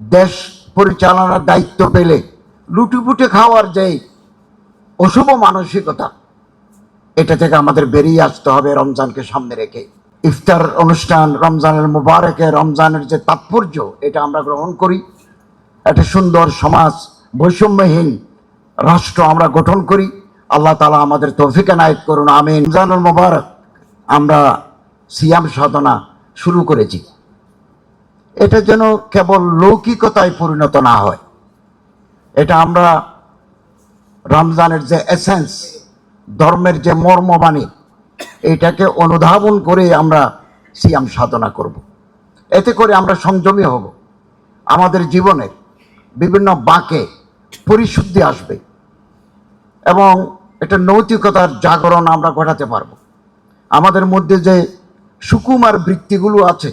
দেশ পরিচালনার দায়িত্ব পেলে লুটিপুটে খাওয়ার যে অশুভ মানসিকতা, এটা থেকে আমাদের বেরিয়ে আসতে হবে রমজানকে সামনে রেখে। ইফতার অনুষ্ঠান রমজানের মুবারকে, রমজানের যে তাৎপর্য, এটা আমরা গ্রহণ করি। একটা সুন্দর সমাজ, বৈষম্যহীন রাষ্ট্র আমরা গঠন করি। আল্লাহ তালা আমাদের তৌফিক নায়ক করুন আমি রমজানুল মুবারক আমরা সিয়াম সাধনা শুরু করেছি। এটা যেন কেবল লৌকিকতায় পরিণত না হয়। এটা আমরা রমজানের যে এসেন্স ধর্মের যে মর্মবাণী, এটাকে অনুধাবন করে আমরা সিয়াম সাধনা করব। এতে করে আমরা সংযমী হব। আমাদের জীবনের বিভিন্ন বাঁকে পরিশুদ্ধি আসবে এবং এটা নৈতিকতার জাগরণ আমরা ঘটাতে পারব। আমাদের মধ্যে যে সুকুমার বৃত্তিগুলো আছে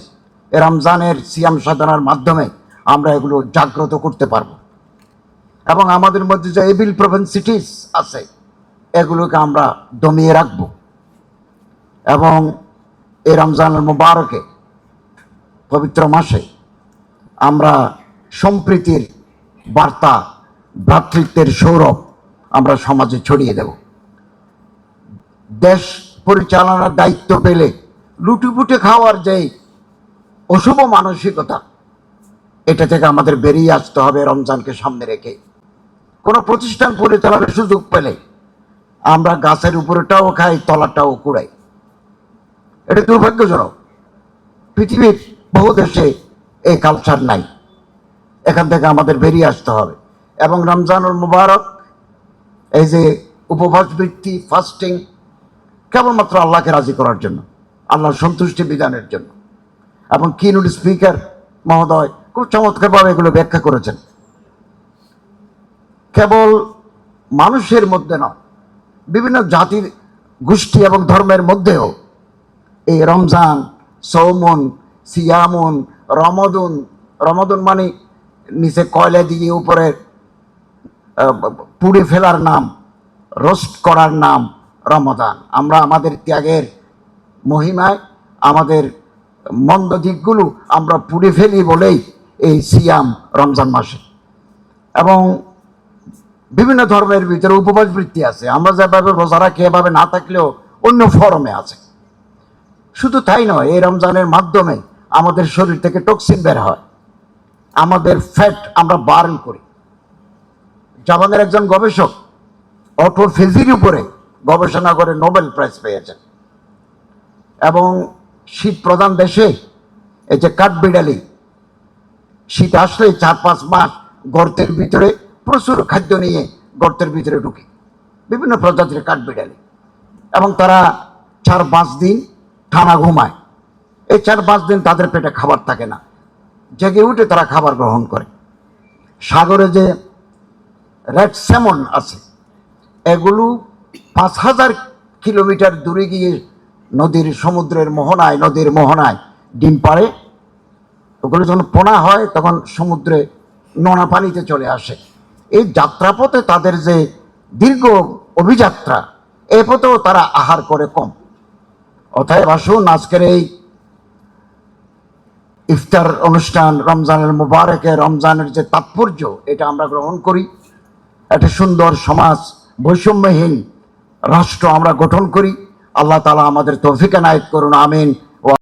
রমজানের সিয়াম সাধনার মাধ্যমে আমরা এগুলো জাগ্রত করতে পারব। এবং আমাদের মধ্যে যে এবিল প্রভেন্সিটিস আছে, এগুলোকে আমরা দমিয়ে রাখব। এবং এই রমজানের মুবারকে, পবিত্র মাসে আমরা সম্প্রীতির বার্তা, ভ্রাতৃত্বের সৌরভ আমরা সমাজে ছড়িয়ে দেব। দেশ পরিচালনার দায়িত্ব পেলে লুটিপুটে খাওয়ার যে অশুভ মানসিকতা। এটা থেকে আমাদের বেরিয়ে আসতে হবে রমজানকে সামনে রেখে। কোনো প্রতিষ্ঠান পরিচালনার সুযোগ পেলে আমরা গাছের উপরেটাও খাই, তলাটাও কুড়াই। এটা দুর্ভাগ্যজনক। পৃথিবীর বহু দেশে এই কালচার নাই। এখান থেকে আমাদের বেরিয়ে আসতে হবে। এবং রমজানুল মুবারক, এই যে উপবাস বৃত্তি ফাস্টিং কেবলমাত্র আল্লাহকে রাজি করার জন্য, আল্লাহর সন্তুষ্টি বিধানের জন্য। এবং কিনুল স্পিকার মহোদয় খুব চমৎকারভাবে এগুলো ব্যাখ্যা করেছেন। কেবল মানুষের মধ্যে নয়, বিভিন্ন জাতির গোষ্ঠী এবং ধর্মের মধ্যেও এই রমজান, সৌমন, সিয়ামুন, রমদুন রমদুন মানে নিচে কয়লা দিয়ে উপরে পুড়ে ফেলার নাম, রোস্ট করার নাম রমদান আমরা আমাদের ত্যাগের মহিমায় আমাদের মন্দ দিকগুলো আমরা পুড়ে ফেলি বলেই এই সিয়াম রমজান মাসে। এবং বিভিন্ন ধর্মের ভিতরে উপবাস বৃত্তি আছে। আমরা যেভাবে রোজা রাখি, এভাবে না থাকলেও অন্য ফরমে আছে। শুধু তাই নয়, এই রমজানের মাধ্যমে আমাদের শরীর থেকে টক্সিন বের হয়। আমাদের ফ্যাট আমরা বার্ন করি। জাপানের একজন গবেষক অটোফেজির উপরে গবেষণা করে নোবেল প্রাইজ পেয়েছেন। এবং শীত প্রধান দেশে, এই যে কাঠবিড়ালি, শীত আসলে চার পাঁচ মাস গর্তের ভিতরে, প্রচুর খাদ্য নিয়ে গর্তের ভিতরে ঢুকে। বিভিন্ন প্রজাতির কাঠবিড়ালি। এবং তারা চার পাঁচ দিন টানা ঘুমায়। এই চার পাঁচ দিন তাদের পেটে খাবার থাকে না। জেগে উঠে তারা খাবার গ্রহণ করে। সাগরে যে রেড স্যামন আছে, এগুলো পাঁচ হাজার কিলোমিটার দূরে গিয়ে নদীর সমুদ্রের মোহনায়, নদীর মোহনায় ডিম পাড়ে। ওগুলো যখন পোনা হয়, তখন সমুদ্রে নোনা পানিতে চলে আসে। এই যাত্রাপথে তাদের যে দীর্ঘ অভিযাত্রা, এ পথেও তারা আহার করে কম। অতএব আসুন, আজকের এই ইফতার অনুষ্ঠান রমজানের মুবারকে, রমজানের যে তাৎপর্য, এটা আমরা গ্রহণ করি। একটা সুন্দর সমাজ, বৈষম্যহীন রাষ্ট্র আমরা গঠন করি। আল্লাহ তালা আমাদের তৌফিকা নায়ক করুন আমিন।